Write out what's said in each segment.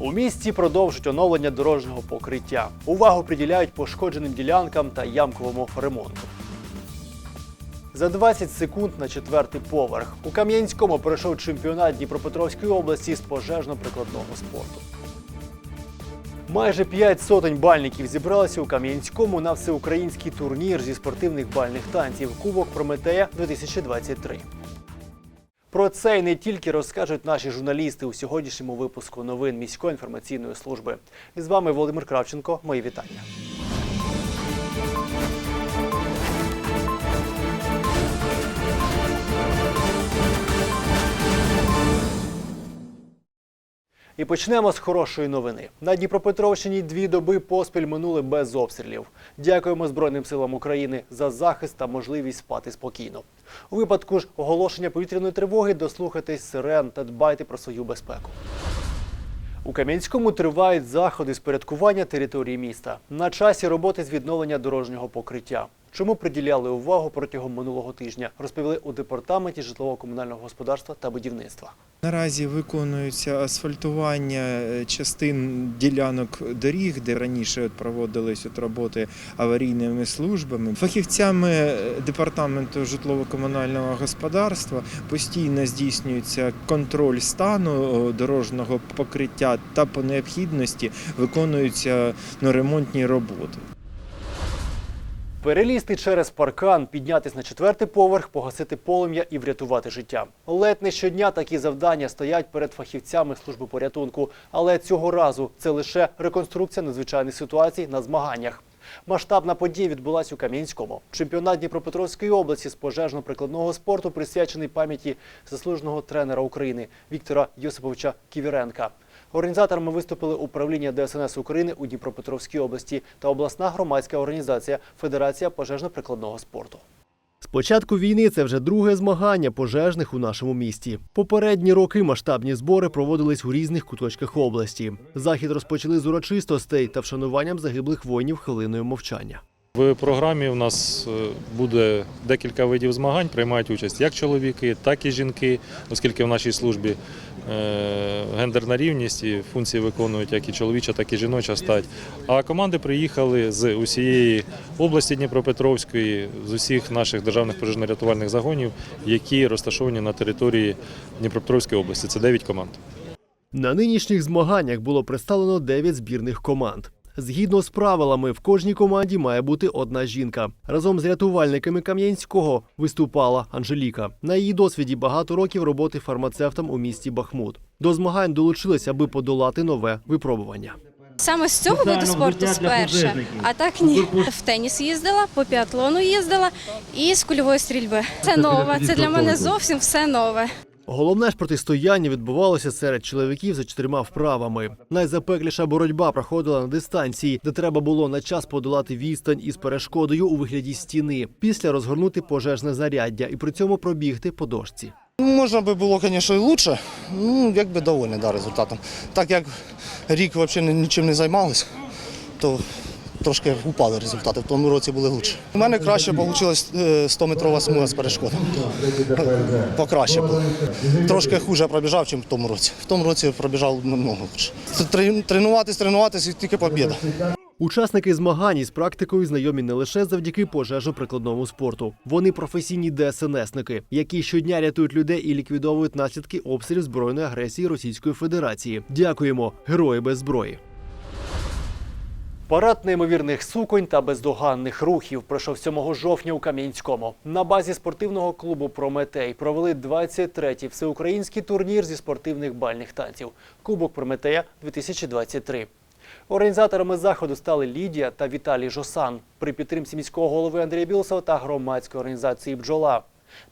У місті продовжують оновлення дорожнього покриття. Увагу приділяють пошкодженим ділянкам та ямковому ремонту. За 20 секунд на четвертий поверх у Кам'янському пройшов чемпіонат Дніпропетровської області з пожежно-прикладного спорту. Майже п'ять сотень бальників зібралися у Кам'янському на всеукраїнський турнір зі спортивних бальних танців Кубок Прометея 2023. Про це й не тільки розкажуть наші журналісти у сьогоднішньому випуску новин міської інформаційної служби. І з вами Володимир Кравченко. Мої вітання. І почнемо з хорошої новини. На Дніпропетровщині дві доби поспіль минули без обстрілів. Дякуємо Збройним силам України за захист та можливість спати спокійно. У випадку ж оголошення повітряної тривоги дослухайтесь сирен та дбайте про свою безпеку. У Кам'янському тривають заходи з порядкування території міста. На часі роботи з відновлення дорожнього покриття. Чому приділяли увагу протягом минулого тижня, розповіли у департаменті житлово-комунального господарства та будівництва. Наразі виконується асфальтування е, частин ділянок доріг, де раніше проводились от роботи аварійними службами. Фахівцями е, департаменту житлово-комунального господарства постійно здійснюється контроль стану дорожнього покриття та по необхідності виконуються ну, ремонтні роботи. Перелізти через паркан, піднятись на четвертий поверх, погасити полум'я і врятувати життя. Ледь не щодня такі завдання стоять перед фахівцями служби порятунку. Але цього разу це лише реконструкція надзвичайних ситуацій на змаганнях. Масштабна подія відбулася у Кам'янському. Чемпіонат Дніпропетровської області з пожежно-прикладного спорту присвячений пам'яті заслуженого тренера України Віктора Йосиповича Ківіренка. Організаторами виступили управління ДСНС України у Дніпропетровській області та обласна громадська організація Федерація пожежно-прикладного спорту. З початку війни це вже друге змагання пожежних у нашому місті. Попередні роки масштабні збори проводились у різних куточках області. Захід розпочали з урочистостей та вшануванням загиблих воїнів хвилиною мовчання. В програмі у нас е, буде декілька видів змагань, приймають участь як чоловіки, так і жінки, оскільки в нашій службі е, гендерна рівність і функції виконують як і чоловіча, так і жіноча стать. А команди приїхали з усієї області Дніпропетровської, з усіх наших державних пожежно-рятувальних загонів, які розташовані на території Дніпропетровської області. Це 9 команд. На нинішніх змаганнях було представлено 9 збірних команд. Згідно з правилами, в кожній команді має бути одна жінка. Разом з рятувальниками Кам'янського виступала Анжеліка. На її досвіді багато років роботи фармацевтом у місті Бахмут. До змагань долучились, аби подолати нове випробування. Саме з цього виду спорту спершу, а так ні. В теніс їздила, по біатлону їздила і з кульової стрільби. Це нове. Це для мене зовсім все нове. Головне ж протистояння відбувалося серед чоловіків за чотирма вправами. Найзапекліша боротьба проходила на дистанції, де треба було на час подолати відстань із перешкодою у вигляді стіни, після розгорнути пожежне заряддя і при цьому пробігти по дошці. Можна би було, звісно, і краще. Ну, якби довольний да, результатом. Так як рік взагалі нічим не займалися, то трошки упали результати. В тому році були краще. У мене краще вийшла 100-метрова смуга з перешкодом. Покраще було. Трошки хуже пробіжав, ніж в тому році. В тому році пробіжав намного. Трен- Тренуватись, тренуватись і тільки побіда. Учасники змагань із практикою знайомі не лише завдяки пожежо-прикладному спорту. Вони професійні ДСНСники, які щодня рятують людей і ліквідовують наслідки обстрілів збройної агресії Російської Федерації. Дякуємо, герої без зброї. Парад неймовірних суконь та бездоганних рухів пройшов 7 жовтня у Кам'янському. На базі спортивного клубу Прометей провели 23-й всеукраїнський турнір зі спортивних бальних танців Кубок Прометея 2023. Організаторами заходу стали Лідія та Віталій Жосан при підтримці міського голови Андрія Білосова та громадської організації Бджола.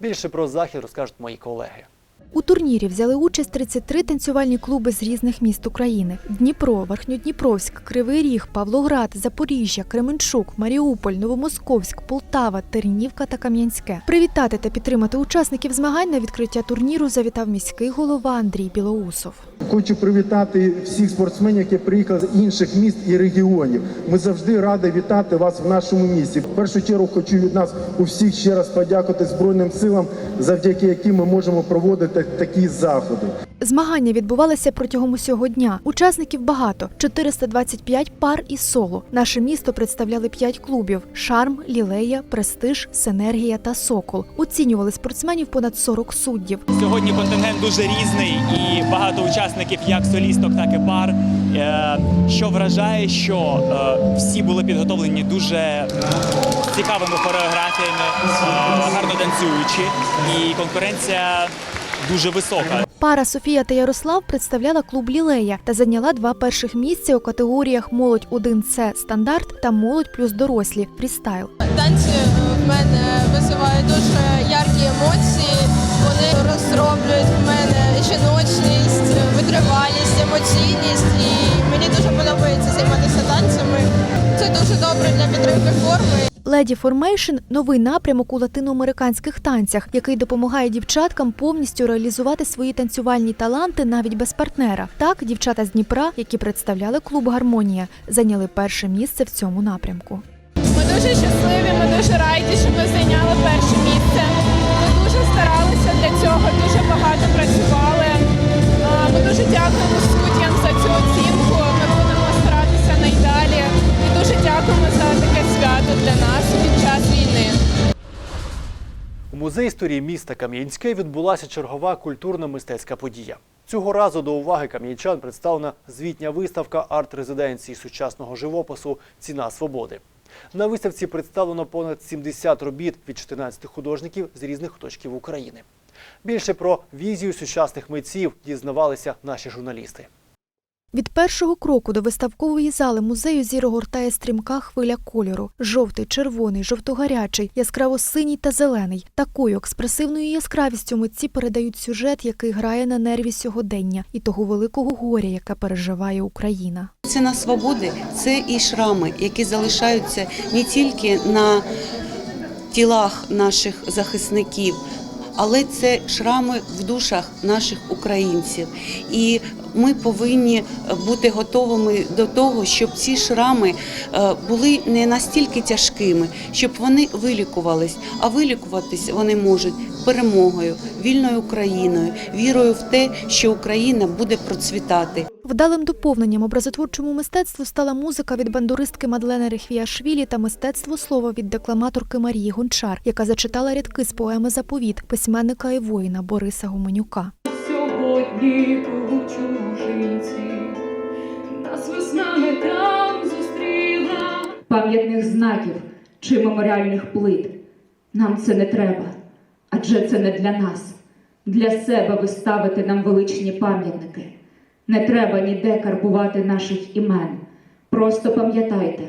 Більше про захід розкажуть мої колеги. У турнірі взяли участь 33 танцювальні клуби з різних міст України: Дніпро, Верхньодніпровськ, Кривий Ріг, Павлоград, Запоріжжя, Кременчук, Маріуполь, Новомосковськ, Полтава, Тернівка та Кам'янське. Привітати та підтримати учасників змагань на відкриття турніру завітав міський голова Андрій Білоусов. Хочу привітати всіх спортсменів, які приїхали з інших міст і регіонів. Ми завжди раді вітати вас в нашому місті. В першу чергу хочу від нас у всіх ще раз подякувати Збройним силам, завдяки яким ми можемо проводити такі заходи. Змагання відбувалися протягом усього дня. Учасників багато 425 пар і соло. Наше місто представляли 5 клубів: Шарм, Лілея, Престиж, Синергія та Сокол. Оцінювали спортсменів понад 40 суддів. Сьогодні контингент дуже різний і багато учасників як солісток, так і пар. Е, Що вражає, що е, всі були підготовлені дуже цікавими хореографіями, е, гарно танцюючи, і конкуренція дуже висока. Пара Софія та Ярослав представляла клуб Лілея та зайняла два перших місця у категоріях Молодь 1С стандарт та Молодь плюс дорослі фрістайл. Танці в мене визивають дуже яркі емоції. Вони розроблюють в мене жіночність, витривалість, емоційність. І мені дуже подобається займатися танцями. Це дуже добре для підтримки форми. Леді Формейшн новий напрямок у латиноамериканських танцях, який допомагає дівчаткам повністю реалізувати свої танцювальні таланти навіть без партнера. Так, дівчата з Дніпра, які представляли клуб Гармонія, зайняли перше місце в цьому напрямку. Ми дуже щасливі, ми дуже раді, Музеї історії міста Кам'янське відбулася чергова культурно-мистецька подія. Цього разу до уваги кам'янчан представлена звітня виставка арт-резиденції сучасного живопису Ціна свободи. На виставці представлено понад 70 робіт від 14 художників з різних куточків України. Більше про візію сучасних митців дізнавалися наші журналісти. Від першого кроку до виставкової зали музею зіро гортає стрімка хвиля кольору: жовтий, червоний, жовтогарячий, яскраво-синій та зелений. Такою експресивною яскравістю митці передають сюжет, який грає на нерві сьогодення і того великого горя, яке переживає Україна. Ціна свободи це і шрами, які залишаються не тільки на тілах наших захисників, але це шрами в душах наших українців. І ми повинні бути готовими до того, щоб ці шрами е, були не настільки тяжкими, щоб вони вилікувались. А вилікуватись вони можуть перемогою, вільною Україною, вірою в те, що Україна буде процвітати. Вдалим доповненням образотворчому мистецтву стала музика від бандуристки Мадлени Рехвіашвілі та мистецтво слова від декламаторки Марії Гончар, яка зачитала рядки з поеми Заповіт письменника і воїна Бориса Гуменюка. Сьогодні у чужинці нас весна не там зустріла. Пам'ятних знаків чи меморіальних плит. Нам це не треба, адже це не для нас. Для себе ви ставите нам величні пам'ятники. Не треба ніде карбувати наших імен. Просто пам'ятайте,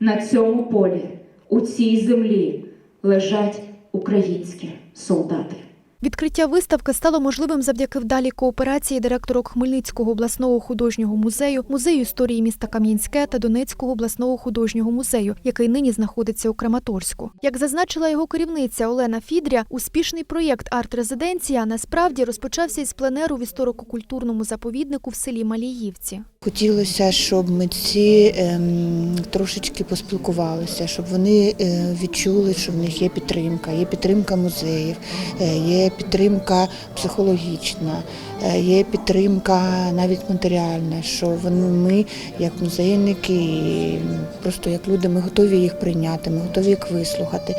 на цьому полі, у цій землі лежать українські солдати. Відкриття виставки стало можливим завдяки вдалій кооперації директорок Хмельницького обласного художнього музею, музею історії міста Кам'янське та Донецького обласного художнього музею, який нині знаходиться у Краматорську. Як зазначила його керівниця Олена Фідря, успішний проєкт арт-резиденція насправді розпочався із пленеру в історико-культурному заповіднику в селі Маліївці. Хотілося, щоб митці ем, трошечки поспілкувалися, щоб вони е, відчули, що в них є підтримка, є підтримка музеїв, е, є підтримка психологічна, е, є підтримка навіть матеріальна, що вони, ми, як музейники, просто як люди, ми готові їх прийняти, ми готові їх вислухати,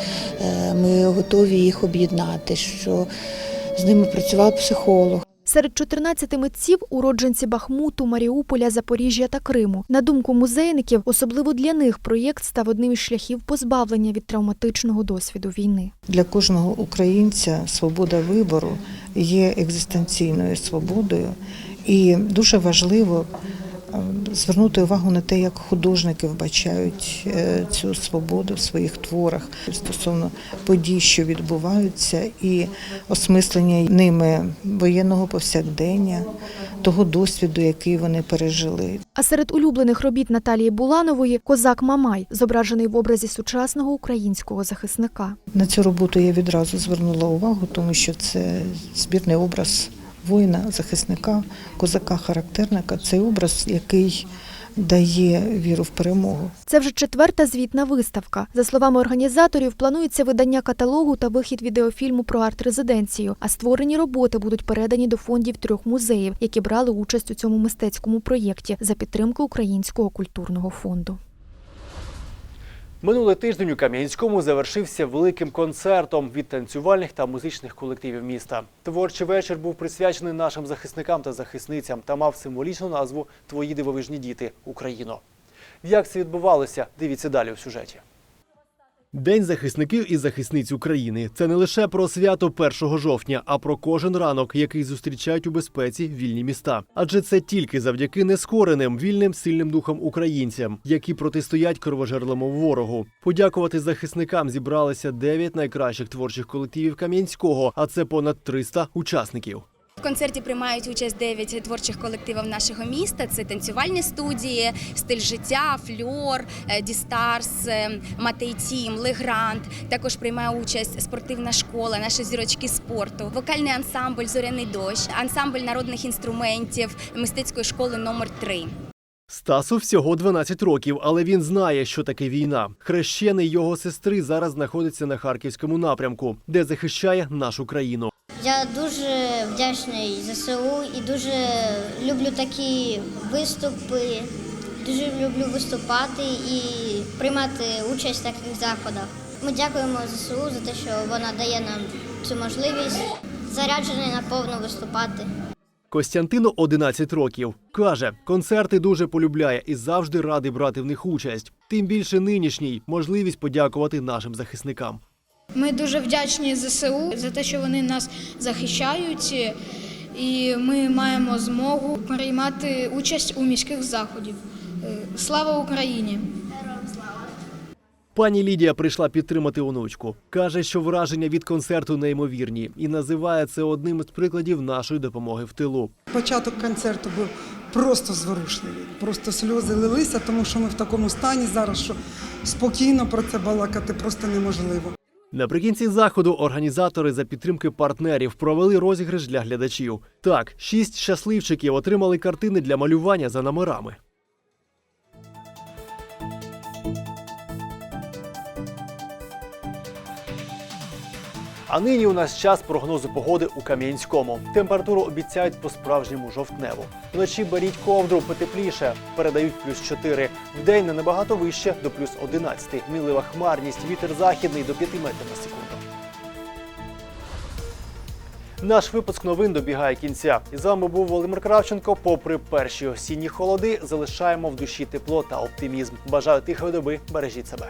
ми готові їх об'єднати, що з ними працював психолог. Серед 14 митців уродженці Бахмуту, Маріуполя, Запоріжжя та Криму. На думку музейників, особливо для них проєкт став одним із шляхів позбавлення від травматичного досвіду війни. Для кожного українця свобода вибору є екзистенційною свободою, і дуже важливо звернути увагу на те, як художники вбачають е, цю свободу в своїх творах стосовно подій, що відбуваються, і осмислення ними воєнного повсякдення, того досвіду, який вони пережили. А серед улюблених робіт Наталії Буланової Козак Мамай, зображений в образі сучасного українського захисника. На цю роботу я відразу звернула увагу, тому що це збірний образ воїна, захисника, козака-характерника. Це образ, який дає віру в перемогу. Це вже четверта звітна виставка. За словами організаторів, планується видання каталогу та вихід відеофільму про арт-резиденцію. А створені роботи будуть передані до фондів трьох музеїв, які брали участь у цьому мистецькому проєкті за підтримки Українського культурного фонду. Минулий тиждень у Кам'янському завершився великим концертом від танцювальних та музичних колективів міста. Творчий вечір був присвячений нашим захисникам та захисницям та мав символічну назву Твої дивовижні діти Україно. Як це відбувалося? Дивіться далі у сюжеті. День захисників і захисниць України це не лише про свято 1 жовтня, а про кожен ранок, який зустрічають у безпеці вільні міста. Адже це тільки завдяки нескореним, вільним, сильним духом українцям, які протистоять кровожерлому ворогу. Подякувати захисникам зібралися 9 найкращих творчих колективів Кам'янського, а це понад 300 учасників. Концерті приймають участь 9 творчих колективів нашого міста. Це танцювальні студії, стиль життя, фльор, е, Дістарс, е, Матей Тім, Легрант. Також приймає участь спортивна школа, наші зірочки спорту, вокальний ансамбль Зоряний дощ, ансамбль народних інструментів мистецької школи номер 3 Стасу всього 12 років, але він знає, що таке війна. Хрещений його сестри зараз знаходиться на харківському напрямку, де захищає нашу країну. Я дуже вдячний ЗСУ і дуже люблю такі виступи. Дуже люблю виступати і приймати участь в таких заходах. Ми дякуємо ЗСУ за те, що вона дає нам цю можливість заряджений наповну виступати. Костянтину 11 років. Каже, концерти дуже полюбляє і завжди радий брати в них участь. Тим більше нинішній можливість подякувати нашим захисникам. Ми дуже вдячні ЗСУ за те, що вони нас захищають, і ми маємо змогу приймати участь у міських заходів. Е, Слава Україні! Пані Лідія прийшла підтримати онучку. Каже, що враження від концерту неймовірні і називає це одним із прикладів нашої допомоги в тилу. Початок концерту був просто зворушливий. Просто сльози лилися, тому що ми в такому стані зараз, що спокійно про це балакати просто неможливо. Наприкінці заходу організатори за підтримки партнерів провели розіграш для глядачів. Так, шість щасливчиків отримали картини для малювання за номерами. А нині у нас час прогнозу погоди у Кам'янському. Температуру обіцяють по-справжньому жовтневу. Вночі беріть ковдру потепліше, передають плюс 4. Вдень не набагато вище до плюс 11. Мілива хмарність, вітер західний до 5 метрів на секунду. Наш випуск новин добігає кінця. І з вами був Володимир Кравченко. Попри перші осінні холоди, залишаємо в душі тепло та оптимізм. Бажаю тихої доби, бережіть себе.